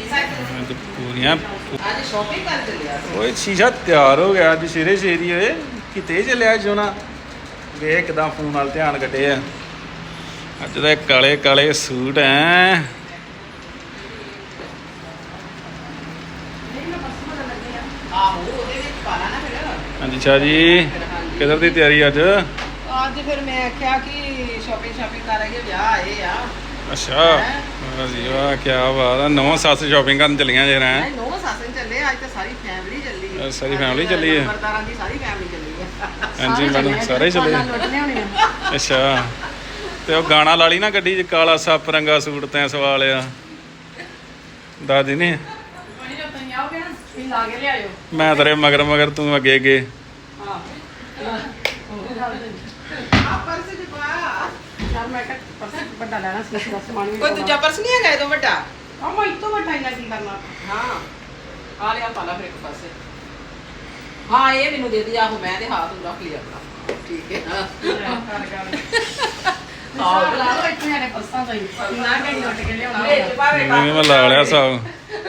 ਅੱਜ ਪੂਰੀਆਂ ਅੱਜ ਸ਼ਾਪਿੰਗ ਕਰ ਚੱਲਿਆ ਓਏ ਸ਼ੀਸ਼ਾ ਤਿਆਰ ਹੋ ਗਿਆ ਅੱਜ ਸਿਰੇ ਸ਼ੇਰੀ ਓਏ। ਕਿਤੇ ਚੱਲਿਆ ਜੋਨਾ ਵੇਖ ਕਿਦਾਂ ਫੋਨ ਨਾਲ ਧਿਆਨ ਕੱਢੇ ਆ। ਅੱਜ ਦੇ ਕਾਲੇ ਕਾਲੇ ਸੂਟ ਐ। ਹਾਂਜੀ ਸ਼ਾਹ ਜੀ ਕਿਧਰ ਦੀ ਤਿਆਰੀ ਅੱਜ? ਅੱਜ ਫਿਰ ਮੈਂ ਆਖਿਆ ਕਿ ਸ਼ਾਪਿੰਗ ਸ਼ਾਪਿੰਗ ਕਰ ਆਈਏ ਵਿਆਹ ਆਏ ਆ। ਅੱਛਾ ਵਾਹ ਜੀ ਵਾਹ ਕੀ ਬਾਤ ਆ। ਨਵਾਂ ਸੱਸ ਸ਼ਾਪਿੰਗ ਕਰਨ ਚੱਲੀਆਂ ਜੇ ਰਹਿ ਨਹੀਂ ਨੋ ਸਾਸਨ ਚੱਲੇ ਅੱਜ ਤਾਂ ਸਾਰੀ ਫੈਮਿਲੀ ਚੱਲੀ ਹੈ ਅਹ ਸਾਰੀ family ਚੱਲੀ ਹੈ। ਨੰਬਰਦਾਰਾਂ ਦੀ ਸਾਰੀ ਫੈਮਿਲੀ ਚੱਲੀ ਹੈ ਹਾਂਜੀ ਮੈਡਮ ਸਾਰੇ ਹੀ ਚੱਲੇ ਲੁੱਟਨੇ ਹੋਣੇ ਆ। ਅੱਛਾ ਤੇ ਉਹ ਗਾਣਾ ਲਾ ਲਈ ਨਾ ਗੱਡੀ 'ਚ ਕਾਲਾ ਸੱਪ ਰੰਗਾ ਸੂਟ ਤੈਂ ਸਵਾਲਿਆ ਦਾਦੀ ਨੇ ਨਾ ਤੁਸੀਂ ਲਾ ਕੇ ਲਿਆਇਓ। ਮੈਂ ਤੇਰੇ ਮਗਰ ਮਗਰ ਤੂੰ ਅੱਗੇ ਅੱਗੇ ਹਾਂ ਆ ਪਰਸ ਚ ਪਾ ਯਾਰ ਮੈਂ ਕਿਹਾ ਪਰਸ ਵੱਡਾ ਲੈਣਾ ਸੀ ਇਸ ਦਾ ਸਮਾਨ ਵੀ ਕੋਈ ਦੂਜਾ ਪਰਸ ਨਹੀਂ ਹੈਗਾ ਇਹ ਤੋਂ ਵੱਡਾ? ਆ ਮੈਂ ਇਤੋਂ ਵੱਡਾ ਇਹਨਾਂ ਕੀ ਕਰਨਾ। ਹਾਂ ਆ ਲਿਆ ਪਾਲਾ ਫਿਰ ਇੱਕ ਪਾਸੇ। ਹਾਂ ਇਹ ਮੈਨੂੰ ਦੇ ਦੇ ਆਹੋ ਮੈਂ ਤੇ ਹੱਥ ਨੂੰ ਰੱਖ ਲਿਆ ਆਪਣਾ। ਠੀਕ ਹੈ। ਹਾਂ। ਆਹ ਲਾ ਲਓ ਇੱਥੇ ਆਨੇ ਪਰਸਾਂ ਤੋਂ ਹੀ। ਨਾ ਕਹੀਂ ਲੁੱਟ ਕੇ ਲਿਆਉਣਾ ਵਿੱਚ ਭਾਵੇਂ ਮੈਂ ਮੈਂ ਲਾ ਲਿਆ ਸਾਬ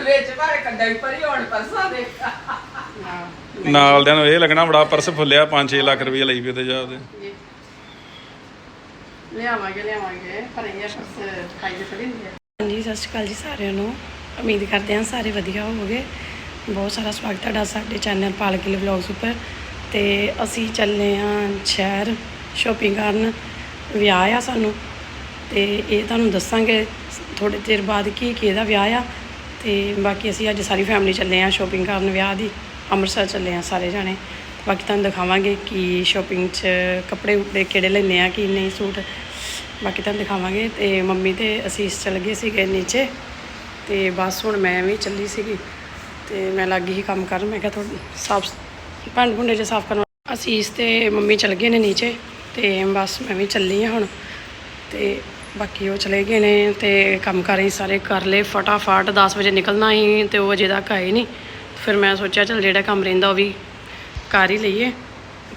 ਵਿੱਚ ਭਾਵੇਂ ਕੰਡਾ ਹੀ ਪਰੀ ਹੋਣ ਪਰਸਾਂ ਦੇ। ਹਾਂ। ਨਾਲ ਦਿਆਂ ਨੂੰ ਇਹ ਲੱਗਣਾ ਬੜਾ ਪਰਸ ਫੁੱਲਿਆ 5-6 ਲੱਖ ਰੁਪਏ ਲਈ ਵੀ ਉਹਦੇ ਜਾ ਉਹਦੇ। ਲਿਆਵਾਂਗੇ ਲਿਆਵਾਂਗੇ। ਪਰ ਇਹ ਪਰਸ ਫਾਇਦੇ ਥੋੜੀ ਹੁੰਦੇ ਆ। ਹਾਂਜੀ, ਸਤਿ ਸ਼੍ਰੀ ਅਕਾਲ ਜੀ ਸਾਰਿਆਂ ਨੂੰ। ਉਮੀਦ ਕਰਦੇ ਹਾਂ ਸਾਰੇ ਵਧੀਆ ਹੋਵੋਗੇ। ਬਹੁਤ ਸਾਰਾ ਸਵਾਗਤ ਤੁਹਾਡਾ ਸਾਡੇ ਚੈਨਲ ਪਾਲਕਿਲ ਵਲੌਗਸ ਉੱਪਰ। ਤੇ ਅਸੀਂ ਚੱਲੇ ਹਾਂ ਸ਼ਹਿਰ ਸ਼ੋਪਿੰਗ ਕਰਨ। ਵਿਆਹ ਆ ਸਾਨੂੰ। ਤੇ ਇਹ ਤੁਹਾਨੂੰ ਦੱਸਾਂਗੇ ਥੋੜੇ ਚਿਰ ਬਾਅਦ ਕੀ ਕੀ ਇਹਦਾ ਵਿਆਹ ਆ। ਤੇ ਬਾਕੀ ਅਸੀਂ ਅੱਜ ਸਾਰੀ ਫੈਮਿਲੀ ਚੱਲੇ ਹਾਂ ਸ਼ੋਪਿੰਗ ਕਰਨ ਵਿਆਹ ਦੀ। ਅੰਮ੍ਰਿਤਸਰ ਚੱਲੇ ਹਾਂ ਸਾਰੇ ਜਾਣੇ। ਬਾਕੀ ਤੁਹਾਨੂੰ ਦਿਖਾਵਾਂਗੇ ਕਿ ਸ਼ੋਪਿੰਗ 'ਚ ਕੱਪੜੇ ਕੁਪੜੇ ਕਿਹੜੇ ਲੈਣੇ ਆ, ਕੀ ਨਹੀਂ, ਸੂਟ। ਬਾਕੀ ਤੁਹਾਨੂੰ ਦਿਖਾਵਾਂਗੇ ਤੇ ਮੰਮੀ ਤੇ ਅਸੀਂ ਚੱਲ ਗਏ ਸੀਗੇ ਨੀਚੇ ਤੇ ਬਸ ਹੁਣ ਮੈਂ ਵੀ ਚੱਲੀ ਸੀਗੀ ਤੇ ਮੈਂ ਲੱਗੀ ਹੀ ਕੰਮ ਕਰਨ। ਮੈਂ ਕਿਹਾ ਥੋੜੀ ਸਾਫ਼ ਭਾਂਡੇ ਭੁੰਡੇ ਜੇ ਸਾਫ਼ ਕਰਨ। ਅਸੀਸ ਤੇ ਮੰਮੀ ਚਲ ਗਏ ਨੇ ਨੀਚੇ ਤੇ ਬਸ ਮੈਂ ਵੀ ਚੱਲੀ ਹਾਂ ਹੁਣ ਤੇ ਬਾਕੀ ਉਹ ਚਲੇ ਗਏ ਨੇ ਤੇ ਕੰਮ ਕਰ ਹੀ ਸਾਰੇ ਕਰ ਲਏ। ਫਟਾਫਟ 10 ਵਜੇ ਨਿਕਲਣਾ ਹੀ ਤੇ ਉਹ ਅਜੇ ਤੱਕ ਆਏ ਨਹੀਂ। ਫਿਰ ਮੈਂ ਸੋਚਿਆ ਚਲ ਜਿਹੜਾ ਕੰਮ ਰਹਿੰਦਾ ਉਹ ਵੀ ਕਰ ਹੀ ਲਈਏ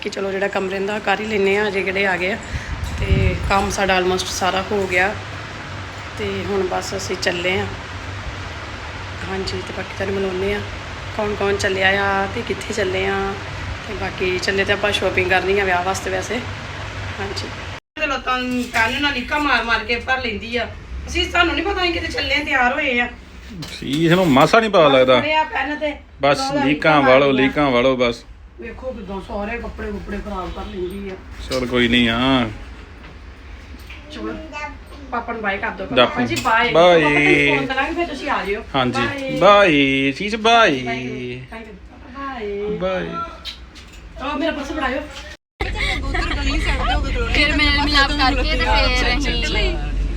ਕਿ ਚਲੋ ਜਿਹੜਾ ਕੰਮ ਰਹਿੰਦਾ ਕਰ ਹੀ ਲੈਨੇ ਆ ਅਜੇ ਕਿਹੜੇ ਆ ਗਏ ਆ। ਕੰਮ ਸਾਡਾ ਆਲਮੋਸਟ ਸਾਰਾ ਹੋ ਗਿਆ ਤੇ ਹੁਣ ਬਸ ਅਸੀਂ ਚੱਲੇ ਆ ਹਾਂਜੀ ਤੇ ਬਾਕੀ ਤੁਹਾਨੂੰ ਮਿਲਾਉਂਦੇ ਆ ਕੌਣ ਕੌਣ ਚੱਲਿਆ ਆ ਤੇ ਕਿੱਥੇ ਚੱਲੇ ਆ ਤੇ ਬਾਕੀ ਚੱਲੇ ਤੇ ਆਪਾਂ ਸ਼ੋਪਿੰਗ ਕਰਨੀ ਆ ਵਿਆਹ ਵਾਸਤੇ ਵੈਸੇ। ਹਾਂਜੀ। ਤੇ ਲੱਤਾਂ ਕੰਨ ਨਾਲ ਲੀਕਾ ਮਾਰ ਮਾਰ ਕੇ ਭਰ ਲੈਂਦੀ ਆ। ਅਸੀਂ ਸਾਨੂੰ ਨਹੀਂ ਪਤਾ ਅਸੀਂ ਕਿਤੇ ਚੱਲੇ ਆ ਤਿਆਰ ਹੋਏ ਆ। ਸ਼ੀਸ਼ ਨੂੰ ਮਾਸਾ ਨਹੀਂ ਪਤਾ ਲੱਗਦਾ। ਫੜਿਆ ਪੈਨ ਤੇ। ਬਸ ਲੀਕਾਂ ਵਾਲੋ। ਲੀਕਾਂ ਵਾਲੋ ਬਸ। ਵੇਖੋ ਕਿਦਾਂ ਸਾਰੇ ਕੱਪੜੇ ਕੁਪੜੇ ਖਰਾਬ ਕਰ ਲੈਂਦੀ ਆ। ਚਲ ਕੋਈ ਨਹੀਂ ਆ ਪਾਪਾ ਨੂੰ ਬਾਏ ਕਰ ਦੋ ਜਾ ਪਾਪਾ ਜੀ ਬਾਏ ਬਾਏ। ਫੋਨ ਕਰਾਂਗੇ ਫਿਰ ਤੁਸੀਂ ਆ ਜਿਓ। ਹਾਂਜੀ। ਬਾਈ ਸ਼ੀਸ਼ ਬਾਈ ਬਾਏ ਬਾਈ ਉਹ ਮੇਰਾ ਪਰਸ ਫੜਾਇਓ। ਫਿਰ ਮੇਲ ਮਿਲਾਪ ਕਰਕੇ ਤੇ ਫਿਰ ਅਸੀਂ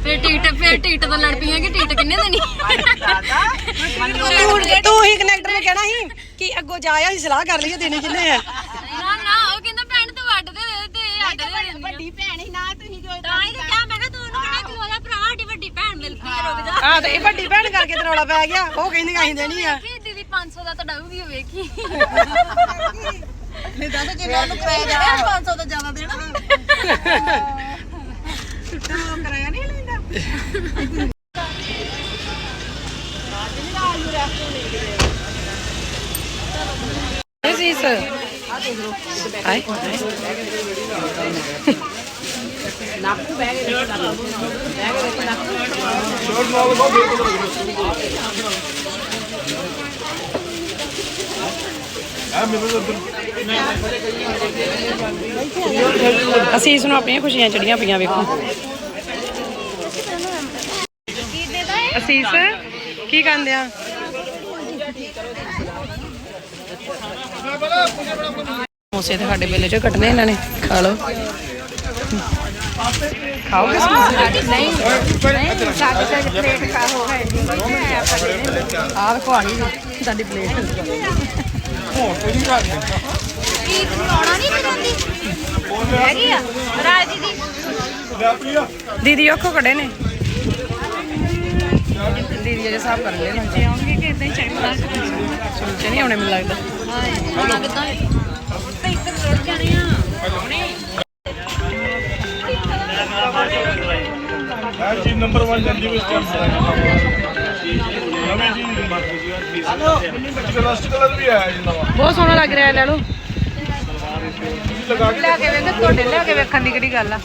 ਫਿਰ ਟਿਕਟ ਫਿਰ ਟਿਕਟ ਤੋਂ ਲੜ ਪਈਆਂ ਕਿ ਟਿਕਟ ਕਿੰਨੇ ਦੇਣੀ? ਤੂੰ ਤੂੰ ਹੀ ਕਨੈਕਟਰ ਨੂੰ ਕਹਿਣਾ ਸੀ ਕਿ ਅੱਗੋਂ ਜਾਇਆ ਸੀ ਸਲਾਹ ਕਰ ਲਈਏ ਦੇਣੀ ਕਿੰਨੇ ਆ ਨਾ ਨਾ ਉਹ ਕਹਿੰਦਾ ਭੈਣ ਤੂੰ ਵੱਡ ਦੇ ਦੇ ਤੇ ਅੱਡ ਦੇ ਦੇ ਵੱਡੀ ਭੈਣ ਹੀ ਨਾ ਤੁਸੀਂ ਜੋ ਤਾਂ ਹੀ ਤਾਂ ਕਿਹਾ ਮੈਂ ਕਿਹਾ ਤੂੰ ਉਹਨੂੰ ਕਿਹੜਾ ਖਲੋ ਜਾ ਭਰਾ ਸਾਡੀ ਵੱਡੀ ਭੈਣ ਮਿਲ ਪਈ ਰੁਕ ਜਾ ਆ ਤੇ ਇਹ ਵੱਡੀ ਭੈਣ ਕਰਕੇ ਤੇ ਰੌਲਾ ਪੈ ਗਿਆ ਉਹ ਕਹਿੰਦੀ ਅਸੀਂ ਦੇਣੀ ਆ। ਵੇਖੀ ਦੀਦੀ 500 ਦਾ ਤਾਂ ਡਾਊਗੀ ਉਹ ਵੇਖੀ ਨਹੀਂ ਤਾਂ ਜੇ ਮੈਂ ਉਹਨੂੰ ਕਰਾਇਆ ਜਾਣਾ 500 ਦਾ ਜ਼ਿਆਦਾ ਦੇਣਾ। ਕਰਾਇਆ ਨਹੀਂ ਲੈਂਦਾ This ਨਾਪੂ ਅਸੀਂ ਇਸ ਨੂੰ ਆਪਣੀਆਂ ਖੁਸ਼ੀਆਂ ਚੜੀਆਂ ਪਈਆਂ ਵੇਖੋ। ਅਸੀਸ ਕੀ ਕਰਦੇ ਆ? ਮੋਸੇ ਤੇ ਸਾਡੇ ਵੇਲੇ ਚੋਂ ਕੱਟਨੇ ਇਹਨਾਂ ਨੇ ਖਾ ਲਓ। ਖਾਓਗੇ ਨਹੀਂ ਨਹੀਂ ਸਾਡੀ ਸਾਡੀ ਪਲੇਟ ਖਾ ਹੋ ਹੈ ਆਹ ਪਲੇਟ ਪ੍ਰੀਤ ਨੂੰ ਆਉਣਾ ਨਹੀਂ ਪਸੰਦੀ ਹੈਗੀ ਆ ਰਾਜ ਦੀਦੀ ਦੀਦੀ ਉਹ ਕੜੇ ਨੇ ਦੀਦੀ ਜੇ ਹਿਸਾਬ ਕਰ ਲੈ ਬੱਚੇ ਆਉਣਗੇ ਕਿ ਇਦਾਂ ਹੀ ਚਾਹੀਦਾ ਸੁਣਚੇ ਨਹੀਂ ਆਉਣੇ ਮੈਨੂੰ ਲੱਗਦਾ ਆਉਣਾ ਕਿੱਦਾਂ ਇੱਕ ਰੋੜ ਜਾਣੇ ਆ ਹਰ ਚੀਜ਼ ਨੰਬਰ 1 ਜਾਂਦੀ ਵਿੱਚ ਕੰਮ ਨਵੇਂ ਜੀ ਰਸਟ ਕਲਰ ਵੀ ਆਇਆ ਜੀ ਨਵਾਂ ਬਹੁਤ ਸੋਹਣਾ ਲੱਗ ਰਿਹਾ ਹੈ, ਲੈ ਲਓ। ਲਗਾ ਕੇ ਲੈ ਕੇ ਵੇਖ ਤੁਹਾਡੇ ਲੈ ਕੇ ਵੇਖਣ ਦੀ ਕਿਹੜੀ ਗੱਲ ਆ?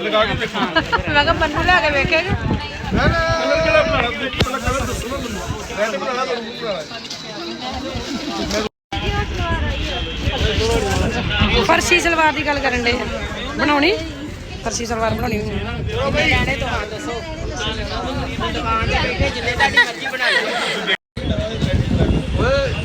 ਲਗਾ ਕੇ ਦੇਖੋ ਮੈਂ ਕਿਹਾ ਮੰਨੂ ਲੈ ਕੇ ਵੇਖੇਗਾ ਕਲਰ ਕਿਹੜਾ ਬਣਾਣਾ ਦੇਖੋ ਪਹਿਲਾਂ ਕਲਰ ਦੱਸੋ ਨਾ ਮੈਨੂੰ। ਰੈਡ ਬਣਾਣਾ ਤਾਂ ਬਲੂ ਬਣਾਣਾ ਫਰਸ਼ੀ ਸਲਵਾਰ ਦੀ ਗੱਲ ਕਰਨ ਦੇ ਬਣਾਉਣੀ? ਫਰਸ਼ੀ ਸਲਵਾਰ ਬਣਾਉਣੀ ਹੋਈ। ਲੈਣੇ ਤੋਂ ਹਾਂ ਦੱਸੋ। ਦੁਕਾਨ ਤੇ ਬੈਠੇ ਜਿੰਨੇ ਤੁਹਾਡੀ ਮਰਜ਼ੀ ਬਣਾ ਲਓ। ਉਹ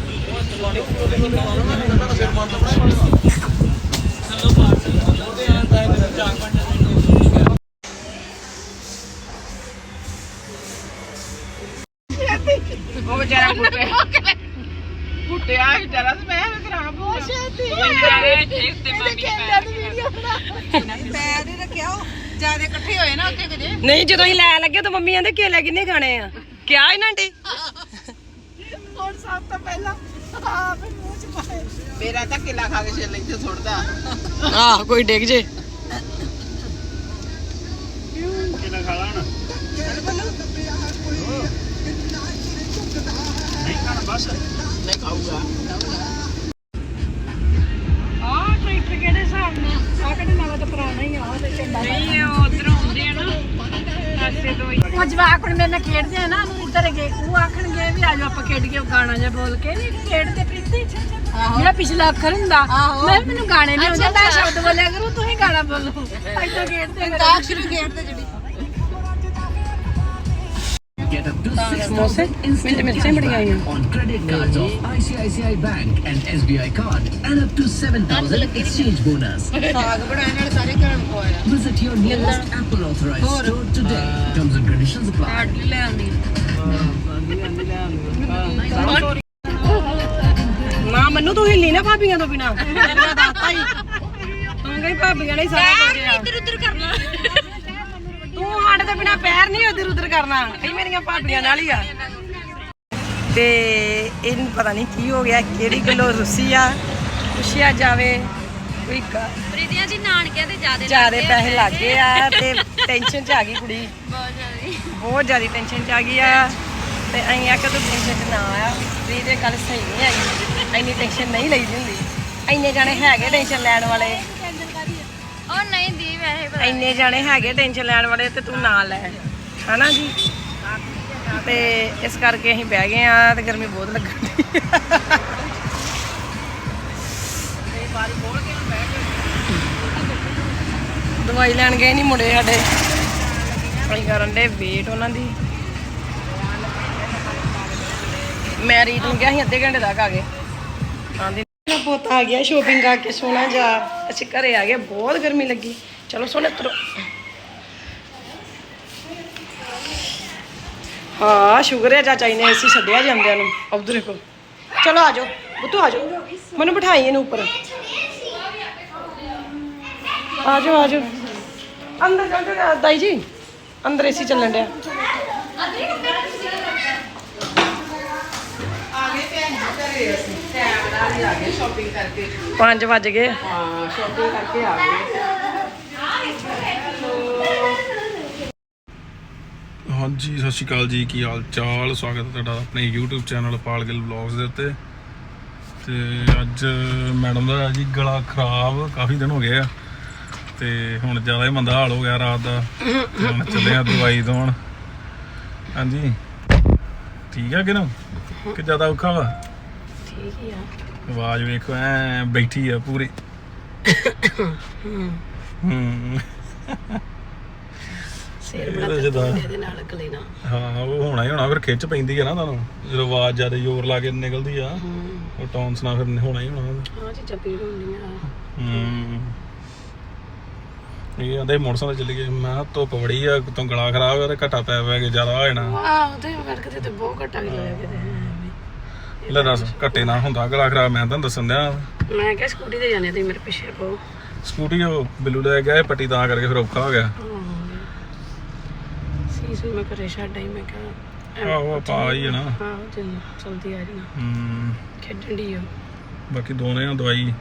ਛੇਤੀ ਪੈਰ ਹੀ ਰੱਖਿਆ ਉਹ ਜ਼ਿਆਦਾ ਇਕੱਠੇ ਹੋਏ ਨਾ ਉੱਥੇ ਕਿਤੇ ਨਹੀਂ ਜਦੋਂ ਹੀ ਲੈ ਲੱਗੇ ਤਾਂ ਮੰਮੀ ਕਹਿੰਦੇ ਕੇਲੇ ਕਿੰਨੇ ਖਾਣੇ ਆ? ਕਿਆ ਇਹਨਾਂ ਨੇ ਹੁਣ ਸਭ ਤੋਂ ਪਹਿਲਾਂ ਆਪ ਮੂੰਹ ਚ ਪਾਏ ਮੇਰਾ ਤਾਂ ਕਿਲਾ ਖਾ ਕੇ ਛੇਲੇ ਇੱਥੇ ਸੁੱਟਦਾ। ਆਹ ਕੋਈ ਡਿੱਗ ਜੇ। ਨਹੀਂ ਖਾਊਗਾ। ਜਵਾਕ ਹੁਣ ਮੇਰੇ ਨਾਲ ਖੇਡਦੇ ਆ ਨਾ ਉਹਨੂੰ ਇੱਧਰ ਗਏ ਉਹ ਆਖਣਗੇ ਵੀ ਆਜੋ ਆਪਾਂ ਖੇਡ ਕੇ ਉਹ ਗਾਣਾ ਜਿਹਾ ਬੋਲ ਕੇ ਨਹੀਂ ਖੇਡਦੇ ਪ੍ਰੀਤੀ। ਜਿਹੜਾ ਪਿਛਲਾ ਅੱਖਰ ਹੁੰਦਾ ਮੈਂ ਕਿਹਾ ਮੈਨੂੰ ਗਾਣੇ ਨਹੀਂ ਆਉਂਦੇ ਮੈਂ ਸ਼ਬਦ ਬੋਲਿਆ ਕਰੂ ਤੂੰ ਹੀ ਗਾਣਾ ਬੋਲੋ। ਇੱਦਾਂ ਖੇਡਦੇ ਆ ਸ਼ੁਰੂ ਖੇਡਦੇ ਜਿਹੜੀ। ਸਮੋਸੇ ਮਿੰਟ ਮਿਰਚਾਂ ਹੀ ਬੜੀਆਂ ਆਈਆਂ on credit cards of ICICI Bank and SBI card and up to 7,000 exchange bonus. ਸਾਗ ਬਣਾਉਣ ਨਾਲ ਸਾਰੇ ਘਰ ਨੂੰ ਖਵਾਇਆ Visit your nearest Apple authorized store today. Terms and conditions apply. ਨਾ ਮੈਨੂੰ ਤੂੰ ਹਿੱਲੀ ਨਾ ਭਾਬੀਆਂ ਤੋਂ ਬਿਨਾ ਤੇਰਾ ਦਾਤਾ ਹੀ ਤੂੰ ਕਹੀ ਭਾਬੀਆਂ ਨੇ ਹੀ ਸਾਰਾ ਕੁਝ ਇੱਧਰ ਉੱਧਰ ਕਰਨਾ ਤੂੰ ਸਾਡੇ ਤੋਂ ਬਿਨਾ ਪੈਰ ਨਹੀਂ ਇੱਧਰ ਉੱਧਰ ਕਰਨਾ। ਕਈ ਮੇਰੀਆਂ ਭਾਬੀਆਂ ਨਾਲ ਹੀ ਆ। ਤੇ ਇਹਨੂੰ ਪਤਾ ਨਹੀਂ ਕੀ ਹੋ ਗਿਆ ਕਿਹੜੀ ਗੱਲੋਂ ਰੁੱਸੀ ਆ। ਪੁੱਛਿਆ ਜਾਵੇ ਕੋਈ ਪ੍ਰੀਤੀਆਂ ਜੀ ਨਾਨਕਿਆਂ ਤੇ ਜਿਆਦੇ ਜ਼ਿਆਦੇ ਪੈਸੇ ਲੱਗ ਆ ਤੇ ਟੈਨਸ਼ਨ ਚ ਆ ਗਈ ਕੁੜੀ। ਬਹੁਤ ਜ਼ਿਆਦੀ। ਬਹੁਤ ਜ਼ਿਆਦਾ ਟੈਨਸ਼ਨ ਚ ਆ ਗਈ ਆ। ਤੇ ਅਸੀਂ ਆਖਿਆ ਤੂੰ ਟੈਨਸ਼ਨ ਚ ਨਾ ਆ। ਵੀ ਇਹ ਗੱਲ ਸਹੀ ਨਹੀਂ ਹੈਗੀ। ਇੰਨੀ ਟੈਨਸ਼ਨ ਨਹੀਂ ਲਈਦੀ ਹੁੰਦੀ। ਇੰਨੇ ਜਾਣੇ ਹੈਗੇ ਟੈਨਸ਼ਨ ਲੈਣ ਵਾਲੇ। ਨਹੀਂ ਪਤਾ ਇੰਨੇ ਜਾਣੇ ਹੈਗੇ ਟੈਨਸ਼ਨ ਲੈਣ ਵਾਲੇ ਤੇ ਤੂੰ ਨਾ ਲੈ। ਹਨਾ ਜੀ? ਤੇ ਇਸ ਕਰਕੇ ਅਸੀਂ ਬਹਿ ਗਏ ਆ ਤੇ ਗਰਮੀ ਬਹੁਤ ਲੱਗਣ ਦੀ ਦਵਾਈ ਲੈਣ ਗਏ ਨਹੀਂ ਮੁੰਡੇ ਸਾਡੇ। ਅਸੀਂ ਕਰਨ ਦੇ ਵੇਟ ਉਹਨਾਂ ਦੀ। ਮੈਂ ਰੀਤ ਨੂੰ ਕਿਹਾ ਸੀ ਅੱਧੇ ਘੰਟੇ ਤੱਕ ਆ ਗਏ ਆਂਦੀ, ਮੇਰਾ ਪੁੱਤ ਆ ਗਿਆ ਸ਼ੋਪਿੰਗ ਕਰਕੇ ਸੋਹਣਾ ਜਾ। ਅਸੀਂ ਘਰੇ ਆ ਗਏ, ਬਹੁਤ ਗਰਮੀ ਲੱਗੀ। ਚਲੋ ਸੋਹਣੇ ਤਰੋ। ਹਾਂ ਸ਼ੁਕਰ ਹੈ ਚਾਚਾ ਜੀ ਨੇ ਏਸੀ ਛੱਡਿਆ ਜਾਂਦਿਆਂ ਨੂੰ। ਉਧਰ ਦੇਖੋ। ਚਲੋ ਆ ਜਾਓ। ਬੁੱਤੂ ਆ ਜਾਓ। ਮੈਨੂੰ ਬਿਠਾਈ ਇਹਨੂੰ ਉੱਪਰ। ਆ ਜਾਓ ਆ ਜਾਓ। ਅੰਦਰ ਜਾ ਜਾ ਦਾਈ ਜੀ। ਅੰਦਰ ਏਸੀ ਚੱਲਣ ਡਿਆ। ਆ ਗਏ ਭੈਣ ਜੀ ਘਰੇ ਅਸੀਂ। ਟਾਈਮ ਨਾਲ ਹੀ ਆ ਗਏ ਸ਼ਾਪਿੰਗ ਕਰਕੇ। 5 ਵੱਜ ਗਏ। ਹਾਂ ਸ਼ਾਪਿੰਗ ਕਰਕੇ ਆ ਗਏ। ਹਾਂਜੀ ਸਤਿ ਸ਼੍ਰੀ ਅਕਾਲ ਜੀ ਕੀ ਹਾਲ ਚਾਲ ਸਵਾਗਤ ਹੈ ਤੁਹਾਡਾ ਆਪਣੇ YouTube ਚੈਨਲ ਪਾਲਗਿਲ ਵਲੌਗਸ ਦੇ ਉੱਤੇ। ਤੇ ਅੱਜ ਮੈਡਮ ਦਾ ਜੀ ਗਲਾ ਖਰਾਬ ਕਾਫੀ ਦਿਨ ਹੋ ਗਏ ਆ। ਤੇ ਹੁਣ ਜ਼ਿਆਦਾ ਹੀ ਮੰਦਾ ਹਾਲ ਹੋ ਗਿਆ ਰਾਤ ਦਾ। ਹੁਣ ਚੱਲੇ ਆ ਦਵਾਈ ਦਵਾਉਣ। ਹਾਂਜੀ। ਠੀਕ ਆ ਕਿ ਨਾ? ਕਿ ਜ਼ਿਆਦਾ ਔਖਾ ਵਾ? ਠੀਕ ਹੀ ਆ। ਆਵਾਜ਼ ਵੇਖੋ ਐ ਬੈਠੀ ਆ ਪੂਰੀ। ਹੂੰ। ਸਿਰ ਇਹ ਬੜਾ ਤਾਂ ਜਿੱਦਾਂ- ਦਰਦ ਦੇ ਨਾਲ ਗਲੇ ਨਾਲ। ਹਾਂ ਉਹ ਹੋਣਾ ਹੀ ਹੋਣਾ ਫਿਰ ਖਿੱਚ ਪੈਂਦੀ ਹੈ ਨਾ ਤੁਹਾਨੂੰ। ਜਦੋਂ ਆਵਾਜ਼ ਜ਼ਿਆਦਾ ਜ਼ੋਰ ਲਾ ਕੇ ਨਿਕਲਦੀ ਆ ਉਹ ਟੌਨਸ ਨਾਲ ਫਿਰ ਹੋਣਾ ਹੀ ਹੋਣਾ। ਉਹਦਾ। ਹਾਂ ਚੀਜ਼ਾਂ ਪੀੜ ਹੁੰਦੀਆਂ। ਹੂੰ। ਇਹ ਆਂਦੇ ਮੋਟਰਸਾਈਕਲ ਚੱਲੀ ਗਏ। ਮੈਂ ਕਿਹਾ ਧੁੱਪ ਬੜੀ ਆ ਤੋਂ ਗਲਾ ਖਰਾਬ ਆ ਤੇ ਘਟਾ ਪੈ ਪੈ ਕੇ ਜ਼ਿਆਦਾ ਹੋ ਜਾਣਾ। ਆਹ ਤੇ ਵਰਕ ਤੇ ਬਹੁਤ ਘਟਾ ਕੇ ਲਾਇਆ ਕਿਤੇ ਲੈ ਦੱਸ ਘਟੇ ਨਾ ਹੁੰਦਾ ਗਲਾ ਖਰਾਬ ਮੈਂ ਤੁਹਾਨੂੰ ਦੱਸਣ ਦਿਆਂ। ਮੈਂ ਕਿਹਾ ਸਕੂਟੀ ਤੇ ਜਾਣੇ ਤੇ ਮੇਰੇ ਪਿੱਛੇ ਪਓ ਸਕੂਟੀ ਉਹ ਬਿੱਲੂ ਲੈ ਗਿਆ ਇਹ ਪੱਟੀ ਤਾਂ ਕਰਕੇ ਫਿਰ ਔਖਾ ਹੋ ਗਿਆ। ਸੀਸ ਵੀ ਮੈਂ ਘਰੇ ਛੱਡ ਆਈ ਮੈਂ ਕਿਹਾ ਆਹੋ ਆਪਾਂ ਆ ਹੀ ਆ ਨਾ ਹਾਂ ਤੇ ਚਲਦੀ ਆ ਰਹੀ ਨਾ। ਹੂੰ। ਖੇਡਣ ਦੀ ਆ ਬਾਕੀ ਦੋਨੇ ਆ ਦਵਾਈ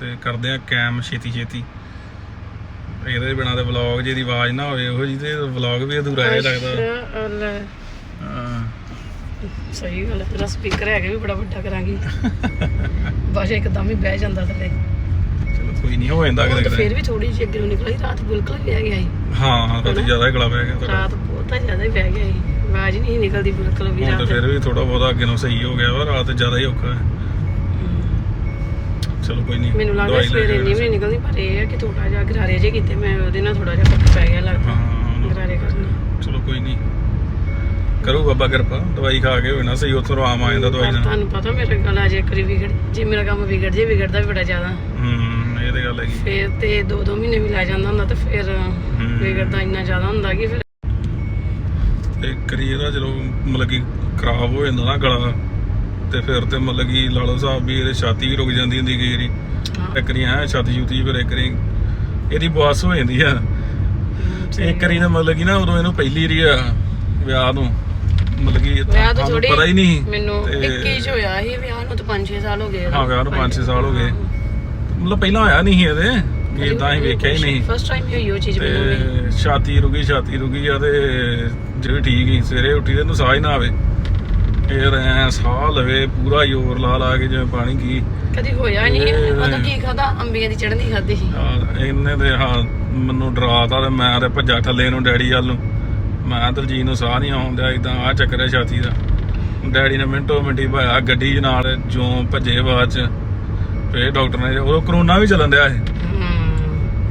ਤੇ ਕਰਦੇ ਆ ਕੈਮ ਛੇਤੀ ਛੇਤੀ। ਇਹਦੇ ਬਿਨਾ ਤੇ ਵਲੌਗ ਜੇ ਦੀ ਆਵਾਜ਼ ਨਾ ਹੋਵੇ ਉਹੋ ਜੀ ਤੇ ਵਲੌਗ ਵੀ ਅਧੂਰਾ ਜਿਹਾ ਲੱਗਦਾ। ਲੈ ਹਾਂ। ਸਹੀ ਗੱਲ ਹੈ ਤੇਰਾ ਸਪੀਕਰ ਹੈਗਾ ਵੀ ਬੜਾ ਵੱਡਾ ਕਰਾਂਗੀ। ਬਸ ਇੱਕਦਮ ਹੀ ਬਹਿ ਜਾਂਦਾ ਥੱਲੇ। ਚਲੋ ਕੋਈ ਨਹੀਂ ਹੋ ਜਾਂਦਾ ਉਹ ਕਿਤੇ ਤਾਂ ਕਿਤੇ ਫਿਰ ਵੀ ਥੋੜੀ ਜਿਹੀ ਅੱਗੇ ਨੂੰ ਨਿਕਲੀ ਰਾਤ ਬਿਲਕੁਲ ਹੀ ਬਹਿ ਗਿਆ ਸੀ ਹਾਂ ਰਾਤੀ ਜ਼ਿਆਦਾ ਹੀ ਗਲਾ ਪੈ ਗਿਆ ਤੁਹਾਡਾ। ਰਾਤ ਬਹੁਤ ਜ਼ਿਆਦਾ ਹੀ ਬਹਿ ਗਿਆ ਸੀ। ਆਵਾਜ਼ ਨਹੀਂ ਸੀ ਨਿਕਲਦੀ ਬਿਲਕੁਲ ਵੀ ਹੁਣ ਤਾਂ ਰਾਤ। ਫਿਰ ਵੀ ਥੋੜਾ ਬਹੁਤਾ ਅੱਗੇ ਨੂੰ ਸਹੀ ਹੋ ਗਿਆ ਵਾ ਰਾਤ ਜ਼ਿਆਦਾ ਹੀ ਔਖਾ ਹੈ। ਚਲੋ ਕੋਈ ਨਹੀਂ ਮੈਨੂੰ ਲੱਗਦਾ ਦਵਾਈ ਲੈ ਸਵੇਰੇ ਕੇ ਇੰਨੀ ਵੀ ਨਹੀਂ ਨਿਕਲਦੀ ਪਰ ਇਹ ਹੈ ਕਿ ਥੋੜਾ ਜਿਹਾ ਗਰਾਰੇ ਜੇ ਕੀਤੇ ਮੈਂ ਉਹਦੇ ਨਾਲ ਥੋੜਾ ਜਿਹਾ ਫ਼ਰਕ ਪੈ ਗਿਆ ਲੱਗਦਾ ਹਾਂ ਗਰਾਰੇ ਕਰਨਾ। ਚਲੋ ਕੋਈ ਨਹੀਂ। ਕਰੂ ਬਾਬਾ ਕਿਰਪਾ ਦਵਾਈ ਖਾ ਕੇ ਹੋਣਾ ਸਹੀ ਉੱਥੋਂ ਆਰਾਮ ਆ ਜਾਂਦਾ ਦਵਾਈ ਪਰ ਨਾਲ। ਤੁਹਾਨੂੰ ਪਤਾ ਮੇਰਾ ਗੱਲ ਅਜੇ ਕਰੀ ਵਿਗੜ ਜੇ ਮੇਰਾ ਕੰਮ ਵਿਗੜ ਜੇ ਵਿਗੜਦਾ ਵੀ ਬੜਾ ਜ਼ਿਆਦਾ। ਹੂੰ ਇਹ ਤੇ ਗੱਲ ਹੈਗੀ। ਫੇਰ ਤੇ ਦੋ ਦੋ ਮਹੀਨੇ ਵੀ ਲੈ ਜਾਂਦਾ ਹੁੰਦਾ ਤੇ ਫਿਰ ਵਿਗੜਦਾ ਇੰਨਾ ਜ਼ਿਆਦਾ ਹੁੰਦਾ ਕਿ ਫਿਰ ਤੇ ਕਰੀ ਇਹਦਾ ਜਦੋਂ ਮਤਲਬ ਕਿ ਖਰਾਬ ਹੋ ਜਾਂਦਾ ਨਾ ਗਲਾ ਤੇ ਫਿਰ ਤੇ ਮਤਲਬ ਕਿ ਲਾ ਲਓ ਸਾਹਿਬ ਵੀ ਇਹਦੇ ਛਾਤੀ ਵੀ ਰੁਕ ਜਾਂਦੀ ਹੁੰਦੀ ਕਈ ਵਾਰੀ। ਵਾਰੀ ਐ ਛਾਤੀ ਛੂਤੀ ਫਿਰ ਇੱਕ ਵਾਰੀ ਇਹਦੀ ਬਵਾਸ ਹੋ ਜਾਂਦੀ ਆ। ਤੇ ਇੱਕ ਵਾਰੀ ਦਾ ਮਤਲਬ ਕਿ ਨਾ ਉਦੋਂ ਇਹਨੂੰ ਪਹਿਲੀ ਵਾਰੀ ਆ ਵਿਆਹ ਨੂੰ ਮਤਲਬ ਕਿ ਵਿਆਹ ਤਾਂ ਥੋੜੀ ਪਤਾ ਹੀ ਨਹੀਂ ਮੈਨੂੰ ਤੇ 21 ਚ ਹੋਇਆ ਸੀ ਵਿਆਹ ਨੂੰ ਤਾਂ 5-6 ਸਾਲ ਹੋ ਗਏ ਹਾਂ, ਵਿਆਹ ਨੂੰ ਪੰਜ ਛੇ ਸਾਲ ਹੋ ਗਏ। ਮਤਲਬ ਪਹਿਲਾਂ ਹੋਇਆ ਨਹੀਂ ਸੀ ਇਹਦੇ ਕਿ ਇਦਾਂ ਹੀ ਵੇਖਿਆ ਹੀ ਨਹੀਂ। ਫਸਟ ਟਾਈਮ ਹੀ ਹੋਈ ਉਹ ਚੀਜ਼ ਮੈਨੂੰ ਵੀ। ਤੇ ਛਾਤੀ ਰੁਕੀ ਛਾਤੀ ਰੁਕੀ ਆ ਤੇ ਜਿਹੜੀ ਠੀਕ ਹੀ ਸਵੇਰੇ ਉੱਠੀ ਤੇ ਇਹਨੂੰ ਸਾਹ ਹੀ ਨਾ ਆਵੇ। ਫੇਰ ਐ ਸਾਹ ਲਵੇ ਪੂਰਾ ਜ਼ੋਰ ਲਾ ਲਾ ਕੇ ਜਿਵੇਂ ਪਾਣੀ ਕੀ। ਕਦੀ ਹੋਇਆ ਨਹੀਂ ਉਹਦਾ ਕੀ ਖਾਦਾ ਅੰਬੀਆਂ ਦੀ ਚੜ੍ਹਨੀ ਖਾਦੀ ਸੀ। ਇਹਨੇ ਤੇ ਹਾਂ ਮੈਨੂੰ ਡਰਾਤਾ ਤੇ ਮੈਂ ਤੇ ਭੱਜਾ ਥੱਲੇ ਨੂੰ ਡੈਡੀ ਵੱਲ ਨੂੰ। ਮੈਂ ਦਲਜੀਤ ਨੂੰ ਸਾਹ ਨਹੀਂ ਆਉਂਦਾ ਇਦਾਂ ਆ ਚੱਕਰ ਹੈ ਛਾਤੀ ਦਾ। ਡੈਡੀ ਨੇ ਮਿੰਟੋ ਮਿੰਟੀ ਭਾਇਆ ਗੱਡੀ ਨਾਲ ਜੋ ਭੱਜੇ ਬਾਅਦ ਚ। ਫੇਰ ਡਾਕਟਰ ਨੇ ਉਦੋਂ ਕਰੋਨਾ ਵੀ ਚੱਲਣ ਡਿਆ ਸੀ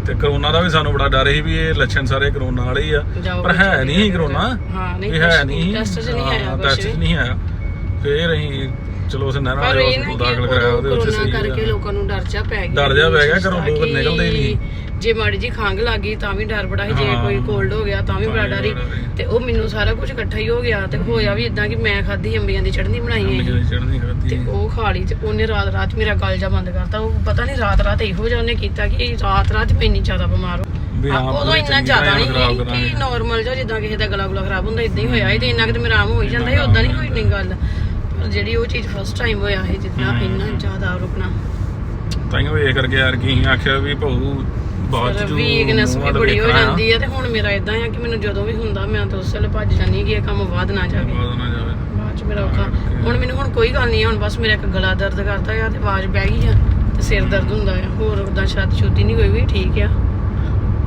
ਤੇ ਕਰੋਨਾ ਦਾ ਵੀ ਸਾਨੂੰ ਬੜਾ ਡਰ ਸੀ ਵੀ ਇਹ ਲੱਛਣ ਸਾਰੇ ਕਰੋਨਾ ਵਾਲੇ ਹੀ ਆ। ਜਾਓ ਪਰ ਹੈ ਨਹੀਂ ਸੀ ਕਰੋਨਾ। ਹਾਂ ਨਹੀਂ ਵੀ ਹੈ ਨਹੀਂ। ਟੈਸਟ ਚ ਨਹੀਂ ਆਇਆ ਕੁਛ। ਟੈਸਟ ਚ ਨਹੀਂ ਆਇਆ। ਫੇਰ ਅਸੀਂ ਚਲੋ ਉਸ ਨਹਿਰਾਂ ਪਰ ਵਾਲੇ ਇਹ ਨਾ ਹਸਪਤਾਲ ਕਿ ਦਾਖਲ ਕਰਾਇਆ ਉਹਦੇ ਉੱਥੇ ਕਰੋਨਾ ਸਹੀ ਕਰਕੇ ਆ। ਲੋਕਾਂ ਨੂੰ ਡਰ ਜਾ ਪੈ ਗਿਆ ਡਰ ਜਿਹਾ ਪੈ ਗਿਆ, ਘਰੋਂ ਲੋਕ ਨਿਕਲਦੇ ਹੀ ਨਹੀਂ। ਜੇ ਮਾੜੀ ਜੀ ਖੰਘ ਲੱਗ ਗਈ ਤਾਂ ਵੀ ਡਰ ਬੜਾ ਸੀ ਜੇ ਹਾਂ। ਕੋਈ ਕੋਲਡ ਹੋ ਗਿਆ ਤਾਂ ਵੀ ਤਾਂ ਬੜਾ ਡਰ। ਤੇ ਉਹ ਮੈਨੂੰ ਸਾਰਾ ਕੁਝ ਇਕੱਠਾ ਹੀ ਹੋ ਗਿਆ ਤੇ ਹੋਇਆ ਵੀ ਇਦਾਂ ਕਿ ਮੈਂ ਖਾਧੀ ਅੰਬੀਆਂ ਦੀ ਚਟਨੀ ਬਣਾਈ ਹੈ ਤੇ ਉਹ ਖਾ ਲਈ ਤੇ ਉਹਨੇ ਰਾਤ ਰਾਤ ਮੇਰਾ ਗਲ ਜਾ ਬੰਦ ਕਰਤਾ। ਉਹ ਪਤਾ ਨਹੀਂ ਰਾਤ ਰਾਤ ਇਹੋ ਜਿਹਾ ਉਹਨੇ ਕੀਤਾ ਕਿ ਰਾਤ ਰਾਤ ਮੈਂ ਇੰਨੀ ਜ਼ਿਆਦਾ ਬਿਮਾਰ ਹੋ ਉਦੋਂ ਇੰਨਾ ਜ਼ਿਆਦਾ ਨਹੀਂ ਕਿ। ਨਾਰਮਲ ਜਿਹਾ ਜਿੱਦਾਂ ਕਿਸੇ ਦਾ ਗਲਾ ਗੁਲਾ ਖਰਾਬ ਹੁੰਦਾ ਇਦਾਂ ਹੀ ਹੋਇਆ ਸੀ ਤੇ ਇੰਨਾ ਕਿ ਤੇ ਮੇਰਾ ਆਮ ਹੋ ਹੀ ਜਾਂਦਾ ਸੀ ਉਦਾਂ ਨਹੀਂ ਹੋਈ ਨਹੀਂ ਗੱਲ। ਜਿਹੜੀ ਉਹ ਚੀਜ਼ ਫਸਟ ਟਾਈਮ ਹੋਇਆ ਸੀ ਜਿੱਦਾਂ ਇੰਨਾ ਜ਼ਿਆਦਾ ਰੁਕਣਾ। ਤਾਈਓ ਇਹ ਕਰਕੇ ਯਾਰ ਕੀ ਆਖਿਆ ਵੀ ਭਾਊ ਬਾਅਦ ਚ ਜੋ ਵੀਕਨੈਸ ਵੀ ਬੜੀ ਹੋ ਜਾਂਦੀ ਹੈ ਤੇ ਹੁਣ ਮੇਰਾ ਇਦਾਂ ਆ ਕਿ ਮੈਨੂੰ ਜਦੋਂ ਵੀ ਹੁੰਦਾ ਮੈਂ ਤਾਂ ਉਸ ਵੇਲੇ ਭੱਜ ਜਾਂਦੀ ਕਿ ਇਹ ਕੰਮ ਵੱਧ ਨਾ ਜਾਵੇ। ਬਾਅਦ ਨਾ ਜਾਵੇ। ਬਾਅਦ ਚ ਮੇਰਾ ਔਖਾ। ਹੁਣ ਮੈਨੂੰ ਹੁਣ ਕੋਈ ਗੱਲ ਨਹੀਂ ਹੁਣ ਬਸ ਮੇਰਾ ਇੱਕ ਗਲਾ ਦਰਦ ਕਰਦਾ ਆ ਤੇ ਆਵਾਜ਼ ਬਹਿ ਗਈ ਆ ਤੇ ਸਿਰ ਦਰਦ ਹੁੰਦਾ ਆ। ਹੋਰ ਉਦਾਂ ਛਾਤੀ ਛੁੱਤੀ ਨਹੀਂ ਕੋਈ ਵੀ ਠੀਕ ਆ।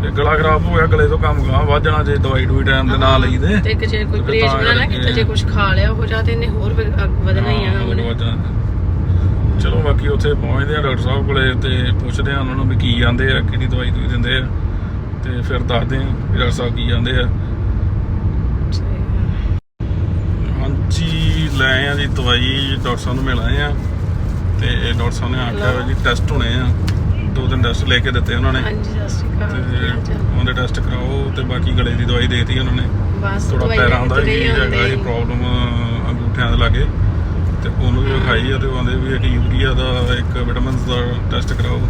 ਤੇ ਗਲਾ ਖਰਾਬ ਹੋ ਗਿਆ ਗਲੇ ਤੋਂ ਕੰਮ ਗਾਂ ਵੱਧ ਜਾਣਾ ਜੇ ਦਵਾਈ ਡੂਈ ਟਾਈਮ ਦੇ ਨਾਲ ਲਈ ਦੇ ਤੇ ਇੱਕ ਜੇ ਕੋਈ ਪਰਹੇਜ਼ ਬਣਾ ਨਾ ਕਰਕੇ- ਕੀਤਾ ਜੇ ਕੁਝ ਖਾ ਲਿਆ ਹੋ ਜਾ ਤੇ ਇਹਨੇ ਹੋਰ ਵਧਣਾ ਹੀ ਆ ਵੱਧ ਜਾਣਾ। ਚਲੋ ਬਾਕੀ ਉੱਥੇ ਪਹੁੰਚਦੇ ਆ ਡਾਕਟਰ ਸਾਹਿਬ ਕੋਲੇ ਤੇ ਪੁੱਛਦੇ ਆ ਉਹਨਾਂ ਨੂੰ ਵੀ ਕੀ ਜਾਂਦੇ ਆ ਕਿਹੜੀ ਦਵਾਈ ਦੂਈ ਦਿੰਦੇ ਆ ਤੇ ਫਿਰ ਦੱਸਦੇ ਆ ਵੀ ਡਾਕਟਰ ਸਾਹਿਬ ਕੀ ਜਾਂਦੇ ਆ। ਹਾਂਜੀ ਲੈ ਆ ਜੀ ਦਵਾਈ ਡਾਕਟਰ ਸਾਹਿਬ ਨੂੰ ਮਿਲ ਆਏ ਆ ਤੇ ਡਾਕਟਰ ਸਾਹਿਬ ਨੇ ਆਖਿਆ ਜੀ ਟੈਸਟ ਹੋਣੇ ਆ ਦੋ ਤਿੰਨ ਟੈਸਟ ਲੈ ਕੇ ਦਿੱਤੇ ਉਹਨਾਂ ਨੇ। ਹਾਂਜੀ ਸਤਿ ਸ਼੍ਰੀ ਅਕਾਲ। ਕੀ ਤੇ ਹਾਲ ਚਾਲ? ਉਹਦੇ ਟੈਸਟ ਕਰਾਓ ਤੇ ਬਾਕੀ ਗਲੇ ਦੀ ਦਵਾਈ ਦੇਤੀ ਉਹਨਾਂ ਨੇ। ਬਸ ਥੋੜਾ ਪੈਰਾਂ ਦਾ ਤੁਰੇ ਹੈਗਾ ਸੀ ਪ੍ਰੋਬਲਮ ਅੰਗੂਠਿਆਂ ਦੇ ਲਾਗੇ। ਤੇ ਉਹਨੂੰ ਵੀ ਵਿਖਾਈ ਆ ਤੇ ਉਹਦੇ ਵੀ ਇੱਕ ਯੂਰੀਆ ਦਾ ਇੱਕ ਵਿਟਾਮਿਨਸ ਦਾ ਟੈਸਟ ਕਰਾਓ।